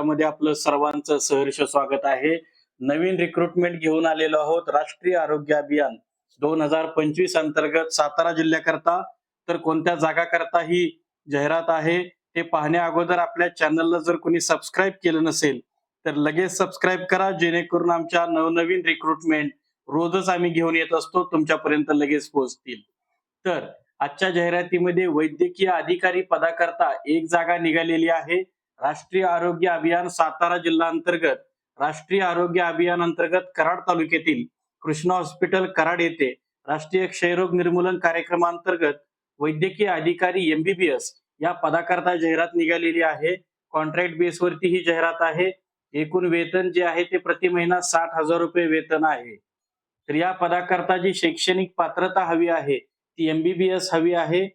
मध्ये आपलं सर्वांचं सहर्ष स्वागत आहे. नवीन रिक्रुटमेंट घेऊन आलेलो आहोत. राष्ट्रीय आरोग्य अभियान दोन हजार पंचवीस अंतर्गत सातारा जिल्ह्याकरता. तर कोणत्या जागाकरता ही जाहिरात आहे हे पाहण्या अगोदर आपल्या चॅनलला जर कोणी सबस्क्राईब केलं नसेल तर लगेच सबस्क्राईब करा. जेणेकरून आमच्या नवनवीन रिक्रुटमेंट रोजच आम्ही घेऊन येत असतो तुमच्यापर्यंत लगेच पोहोचतील. तर आजच्या जाहिरातीमध्ये वैद्यकीय अधिकारी पदाकरता एक जागा निघालेली आहे. राष्ट्रीय आरोग्य अभियान सातारा जिल्हा अंतर्गत राष्ट्रीय आरोग्य अभियान अंतर्गत कराड तालुक्यातील कृष्णा हॉस्पिटल कराड येथे राष्ट्रीय क्षयरोग निर्मूलन कार्यक्रमांतर्गत वैद्यकीय अधिकारी एमबीबीएस या पदाकरता जाहिरात निघालेली आहे. कॉन्ट्रॅक्ट बेसवरती ही जाहिरात आहे. एकूण वेतन जे आहे ते प्रति महिना साठ हजार रुपये वेतन आहे. तर या पदाकरता जी शैक्षणिक पात्रता हवी आहे ती एमबीबीएस हवी आहे.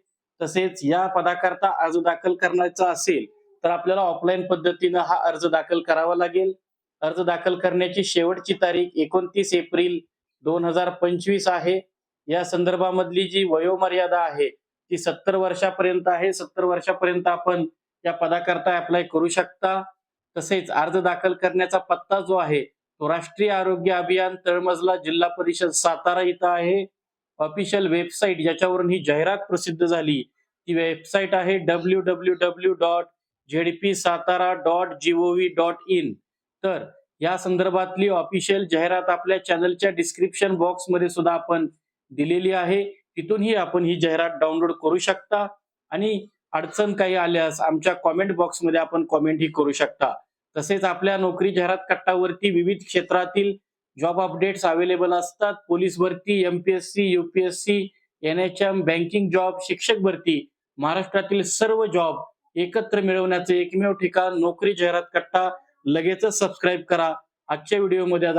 तसेच या पदाकरता अर्ज दाखल करण्याचा असेल तर आपल्याला ऑफलाईन पद्धतीनं हा अर्ज दाखल करावा लागेल. अर्ज दाखल करण्याची शेवटची तारीख एकोणतीस एप्रिल दोन हजार पंचवीस आहे. या संदर्भामधली जी वयोमर्यादा आहे ती सत्तर वर्षापर्यंत आहे. सत्तर वर्षापर्यंत आपण या पदाकरता अप्लाय करू शकता. तसेच अर्ज दाखल करण्याचा पत्ता जो आहे तो राष्ट्रीय आरोग्य अभियान तळमजला जिल्हा परिषद सातारा इथं आहे. ऑफिशियल वेबसाईट ज्याच्यावरून ही जाहिरात प्रसिद्ध झाली ती वेबसाईट आहे W W W dot ZP Satara dot GOV dot in तर या संदर्भातली ऑफिशियल जाहिरात आपल्या चॅनलच्या डिस्क्रिप्शन बॉक्समध्ये सुद्धा आपण दिलेली आहे. तिथूनही आपण ही जाहिरात डाउनलोड करू शकता. आणि अडचण काही आल्यास आमच्या कॉमेंट बॉक्समध्ये आपण कॉमेंटही करू शकता. तसेच आपल्या नोकरी जाहिरात कट्टावरती विविध क्षेत्रातील जॉब अपडेट्स अवेलेबल असतात. पोलीस भरती MPSC UPSC N H M banking job शिक्षक भरती महाराष्ट्रातील सर्व जॉब एकत्र मिळवण्याचे एकमेव ठिकाण नोकरी जाहिरात कट्टा. लगेचच सबस्क्राईब करा. आजच्या व्हिडिओमध्ये आज